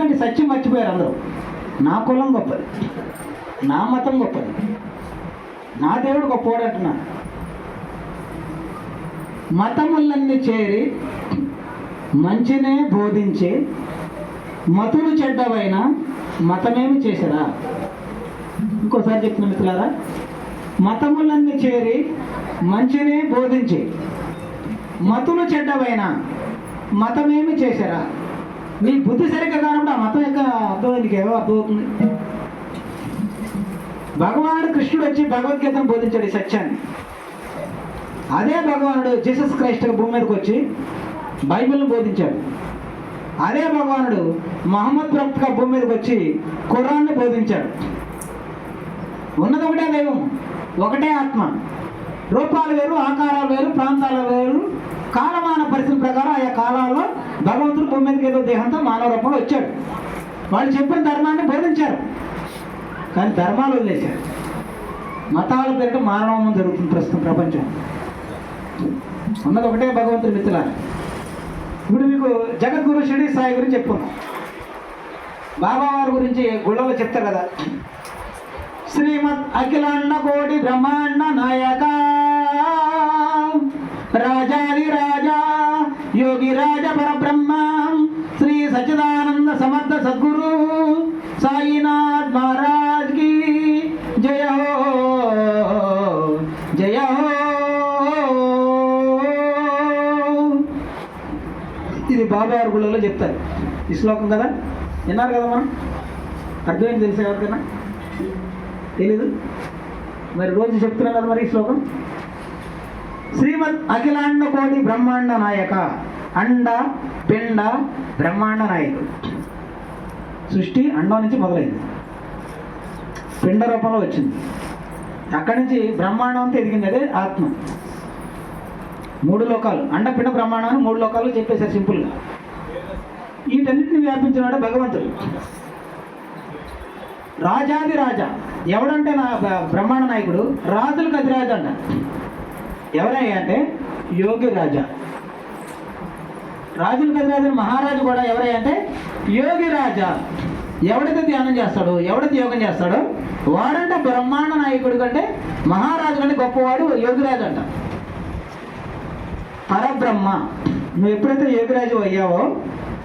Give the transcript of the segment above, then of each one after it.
ఎందుకంటే సత్యం మర్చిపోయారు అందరూ. నా కులం గొప్పది. నా మతం గొప్పది. నా దేవుడు గొప్పవాడు అంటున్నాను. మతములన్నీ చేరి మంచినే బోధించి మతులు చెడ్డవైన మతమేమి చేశారా ఇంకోసారి చెప్తున్న మిత్రులారా మతములన్నీ చేరి మంచినే బోధించి మతులు చెడ్డవైన మతమేమి చేశారా నీ బుద్ధి సరిగ్గా కానప్పుడు ఆ మతం యొక్క అర్థం నీకు అర్థమవుతుంది? భగవానుడు కృష్ణుడు వచ్చి భగవద్గీతను బోధించాడు ఈ సత్యాన్ని. అదే భగవానుడు జీసస్ క్రైస్ట్ భూమి మీదకి వచ్చి బైబిల్ని బోధించాడు. అదే భగవానుడు మహమ్మద్ ప్రవక్తగా భూమి మీదకి వచ్చి ఖురాన్ని బోధించాడు. ఉన్నదొకటే దైవం ఒకటే ఆత్మ. రూపాలు వేరు ఆకారాలు వేరు ప్రాంతాలు వేరు కాలమాన పరిస్థితి ప్రకారం ఆయా కాలాల్లో భగవంతుడు భూమి ఏదో దేహంతో మానవ రూపంలో వచ్చాడు. వాళ్ళు చెప్పిన ధర్మాన్ని బోధించారు. కానీ ధర్మాలు వదిలేశారు. మతాలు పేరిట మానవం జరుగుతుంది ప్రస్తుతం ప్రపంచం. ఉన్నది ఒకటే భగవంతుడి మిత్రులారా. ఇప్పుడు మీకు జగద్గురు షిడి సాయి గురించి చెప్పుకున్నాం బాబా వారి గురించి గుళ్ళలో చెప్తారు కదా. శ్రీమద్ అఖిలాండ కోటి బ్రహ్మాండ నాయక శ్లోకంలో చెప్తారు. ఈ శ్లోకం కదా? విన్నారు కదా మనం? అర్థమైంది తెలుసా ఎవరికైనా? తెలీదు? మరి రోజు చెప్తున్నారు కదా మరి ఈ శ్లోకం? శ్రీమద్ అఖిలాండ కోటి బ్రహ్మాండ నాయక అండ పిండ బ్రహ్మాండ నాయకుడు. సృష్టి అండం నుంచి మొదలైంది. పిండ రూపంలో వచ్చింది. అక్కడి నుంచి బ్రహ్మాండం అంతా ఎదిగింది అదే ఆత్మ. మూడు లోకాలు. అండపిండ బ్రహ్మాండం మూడు లోకాలు చెప్పేశారు సింపుల్గా. వీటన్నిటిని వ్యాపించినాడు భగవంతుడు. రాజాది రాజా. ఎవడంటే నా బ్రహ్మాండ నాయకుడు? రాజులకు అధిరాజు అంట. ఎవరయ్యా అంటే? యోగి రాజా. రాజులకు అధిరాజు మహారాజు కూడా ఎవరయ్యా అంటే? యోగి రాజా. ఎవడైతే ధ్యానం చేస్తాడో? ఎవడైతే యోగం చేస్తాడో? వాడంటే బ్రహ్మాండ నాయకుడు కంటే మహారాజు కంటే గొప్పవాడు యోగిరాజు అంట. పరబ్రహ్మ. నువ్వు ఎప్పుడైతే యోగిరాజు అయ్యావో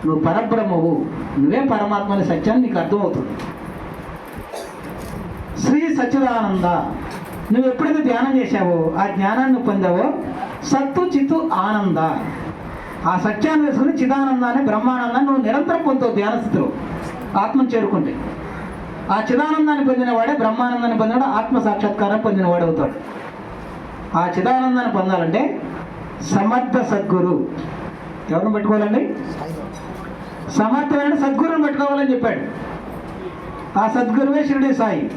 నువ్వు పరబ్రహ్మవు. నువ్వే పరమాత్మ అనే సత్యాన్ని నీకు అర్థమవుతుంది. శ్రీ సచ్చిదానంద నువ్వు ఎప్పుడైతే ధ్యానం చేశావో ఆ జ్ఞానాన్ని పొందావో సత్తు చిత్తు ఆనంద. ఆ సత్యాన్ని వేసుకుని చిదానందాన్ని బ్రహ్మానందాన్ని నువ్వు నిరంతరం పొందుతావు ధ్యాన స్థితిలో ఆత్మను చేరుకుంటే. ఆ చిదానందాన్ని పొందినవాడే బ్రహ్మానందాన్ని పొందినవాడు ఆత్మ సాక్షాత్కారం పొందినవాడు అవుతాడు. ఆ చిదానందాన్ని పొందాలంటే సమర్థ సద్గురు. ఎవరిని పెట్టుకోవాలండి? సమర్థమైన సద్గురుని పెట్టుకోవాలని చెప్పాడు. ఆ సద్గురువే షిరిడి సాయి.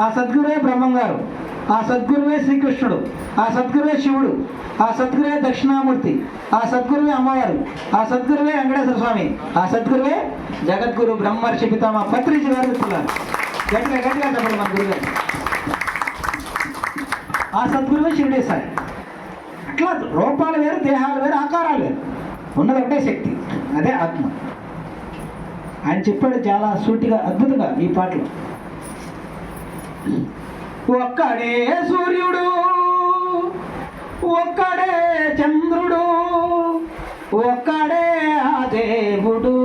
ఆ సద్గురువే బ్రహ్మం గారు ఆ సద్గురువే శ్రీకృష్ణుడు. ఆ సద్గురువే శివుడు. ఆ సద్గురువే దక్షిణామూర్తి. ఆ సద్గురువే అమ్మవారు. ఆ సద్గురువే వెంకటేశ్వర స్వామి. ఆ సద్గురువే జగద్గురు బ్రహ్మర్షి పితామ పత్రిజీ గారు గట్టిగా గట్టిగా చెప్పండి మన గురుగారు. ఆ సద్గురువే షిరిడి సాయి. అట్లా రూపాలు వేరు దేహాలు వేరు ఆకారాలు వేరు. ఉన్నది ఒకటే శక్తి. అదే ఆత్మ. ఆయన చెప్పాడు చాలా సూటిగా అద్భుతంగా ఈ పాటలో. ఒక్కడే సూర్యుడు ఒక్కడే చంద్రుడు ఒక్కడే ఆ దేవుడు.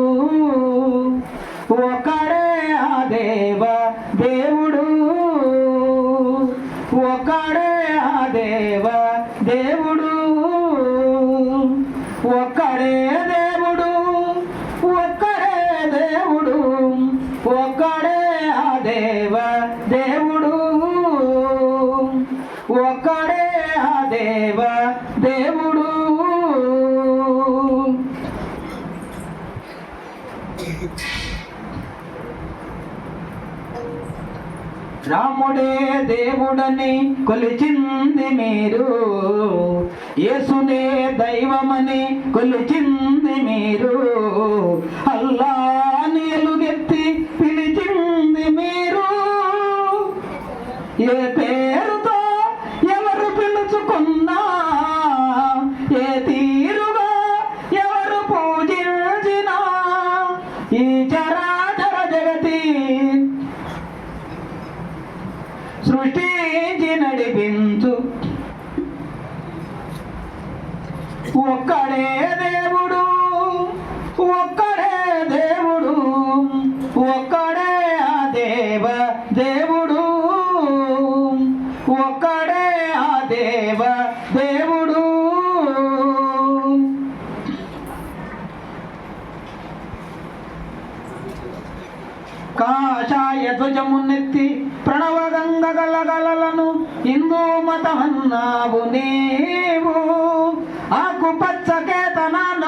దేవ దేవుడు. రాముడే దేవుడని కొలిచింది మీరు. యేసునే దైవమని కొలిచింది మీరు. అల్లా ఎలుగెత్తి పిలిచింది మీరు. ఏ ఒక్కడే దేవుడు ఒక్కడే దేవుడు ఒక్కడే ఆ దేవ దేవుడు ఒక్కడే ఆ దేవ దేవుడు. కాషాయ ధ్వజమున్నెత్తి ప్రణవ గంగ గలగలలను హిందూ మతమన్నావు నీవు. ఆకుపచ్చ కేతనాన